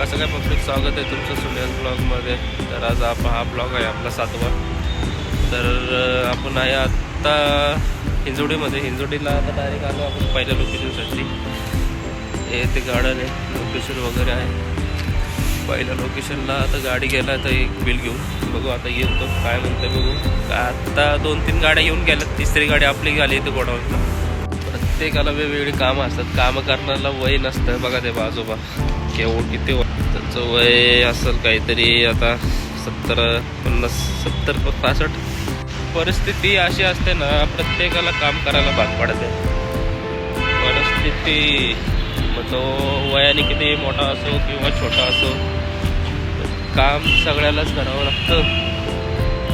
कसं काय पब्लिक स्वागत आहे तुमचं सुनेल ब्लॉगमध्ये. तर आज आप हा ब्लॉग आहे आपला सातवा. तर आपण आहे आत्ता हिंजोडीमध्ये. हिंजोडीला आता डायरेक्ट आलो आपण पहिल्या लोकेशनसाठी हे ते गार्डन आहे लोकेशन वगैरे आहे. पहिल्या लोकेशनला आता गाडी गेला तर एक बिल घेऊन. बघू आता येतो काय म्हणतं बघू. आत्ता दोन तीन गाड्या येऊन गेल्यात. तिसरी गाडी आपली आली इथे गोडाऊनला. प्रत्येकाला वेगवेगळी कामं असतात. कामं करण्याला वय नसतं. बघा ते बाजोबा केव किती वय त्याचं वय असेल काहीतरी आता सत्तर पन्नास सत्तर पासष्ट. परिस्थिती अशी असते ना प्रत्येकाला काम करायला भाग पडते. परिस्थिती मग तो वयाने किती मोठा असो किंवा छोटा असो काम सगळ्यालाच करावं लागतं.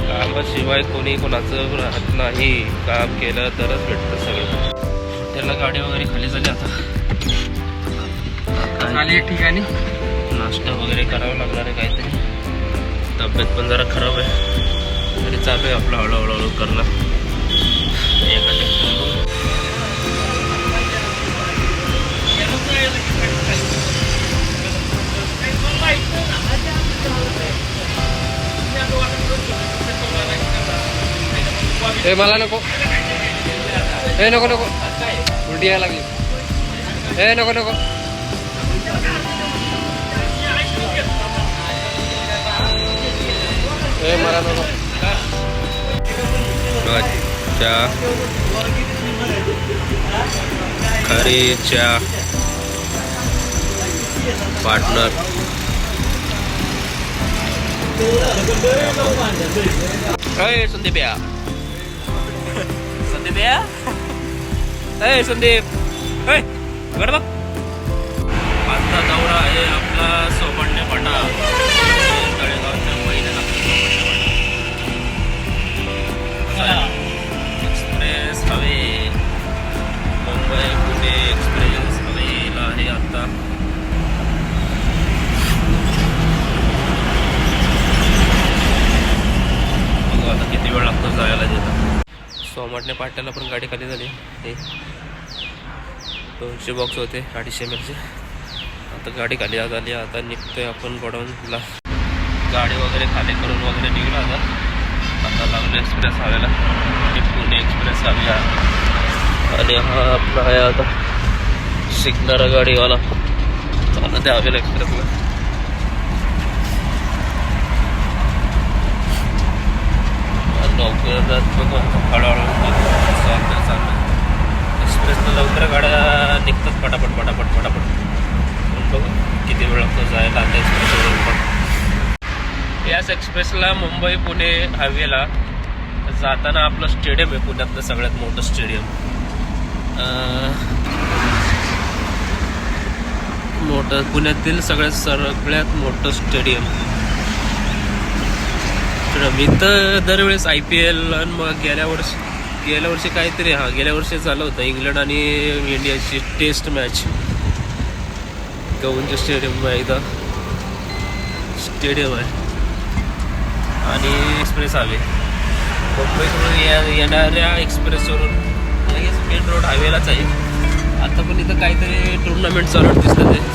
कामाशिवाय कोणी कोणाचं राहत नाही काम केलं तरच भेटतं सगळं. त्याला गाडी वगैरे खाली झाली आता. ठिकाणी. नाश्ता वगैरे करावं लागणार आहे काहीतरी. तब्येत पण जरा खराब आहे. तरी चालू आहे आपलं हळूहळू हळू करणं. एका हे मला नको. हे नको नको. उलटी यायला लागली. हे नको नको. हे चहा खरीच्या पार्टनर. अय संदीप या. संदीप या? अय संदीप. अय बघ. आजचा दौरा आहे. सोमाटणे पाट्याला पण गाडी खाली झाली. हे. दोनशे बॉक्स होते अडीचशे एम एलचे आता गाडी खाली आज आली आता निघतोय आपण गोडाऊनला. गाडी वगैरे खाली करून वगैरे निघलो आता. आता लागलो एक्सप्रेस हवेला. पुणे एक्सप्रेस हवी आहे आणि हा आपला आहे आता. शिकणारा गाडीवाला. आता त्या हवेला एक्सप्रेसला जात बघू. हळूहळू चालतं चालतं तर लवकर गाड्या निघतात पटापट पटापट पटापट बघू किती वेळ लागतो जायला आता एक्सप्रेसवर पण याच एक्सप्रेसला मुंबई पुणे हायवेला जाताना आपलं स्टेडियम आहे पुण्यातलं सगळ्यात मोठं स्टेडियम मोठं पुण्यातील सगळ्यात सगळ्यात मोठं स्टेडियम मी तर दरवेळेस आय पी एल आणि मग गेल्या वर्षी गेल्या वर्षी काहीतरी हा गेल्या वर्षी झालं होतं. इंग्लंड आणि इंडियाची टेस्ट मॅच. गौंज स्टेडियम आहे एकदा स्टेडियम आहे. आणि एक्सप्रेस हवे मुंबईकडून या- येणाऱ्या एक्सप्रेसवरून लगेच मेन रोड हायवेलाच आहे. आता पण इथं काहीतरी टुर्नामेंट चालू दिसतं ते.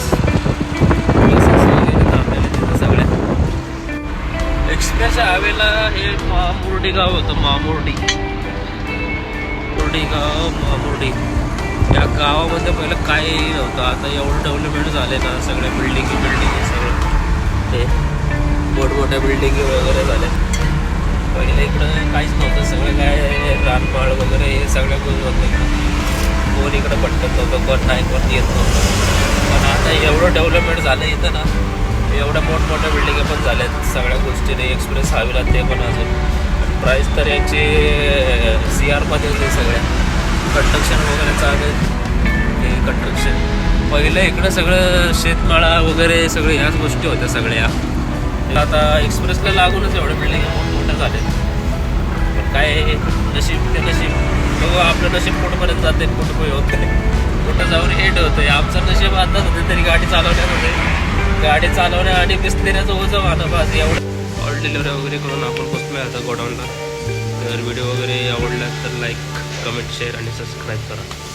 सध्याच्या हवेला हे महामुर्डी गाव होतं महामुर्डी. मुर्डी गाव महामुर्डी. या गावामध्ये पहिलं काही नव्हतं. आता एवढं डेव्हलपमेंट झाले ना सगळ्या बिल्डिंगी बिल्डिंगी सगळं. ते मोठमोठ्या बिल्डिंगी वगैरे झाल्या पहिले इकडं काहीच नव्हतं. सगळं काय रानमाळ वगैरे हे सगळ्या गोष्टी होतं इकडं कोण इकडं पटकत नव्हतं कोण नाही कोण येत नव्हतं. पण आता एवढं डेव्हलपमेंट झालं इथं ना एवढ्या मोठमोठ्या बिल्डिंगा पण झाल्यात सगळ्या गोष्टीने एक्सप्रेस हायवेला ते पण अजून. प्राईस तर यांची सी आरमध्येच आहे सगळ्या. कंस्ट्रक्शन वगैरे चालू आहे हे कंस्ट्रक्शन पहिलं इकडं सगळं शेतमाळा वगैरे सगळे ह्याच गोष्टी होत्या सगळ्या. आता एक्सप्रेसला लागूनच एवढ्या बिल्डिंग मोठमोठ्या झाल्यात पण काय नशीब ते नशीब. बघू आपलं नशीब कुठंपर्यंत जाते? कुठं होत नाही कुठं जाऊन हेट होतं आमचं नशीब अंदाज होते तरी गाडी चालवण्यामध्ये. गाडी चालवण्या आणि बिस्तेऱ्याचं ओझं वाहणं बस. एवढं ऑल डिलिव्हरी वगैरे करून आपण पोचलो आता गोडाऊनला. तर व्हिडिओ वगैरे आवडला तर लाईक कमेंट शेअर आणि सबस्क्राईब करा.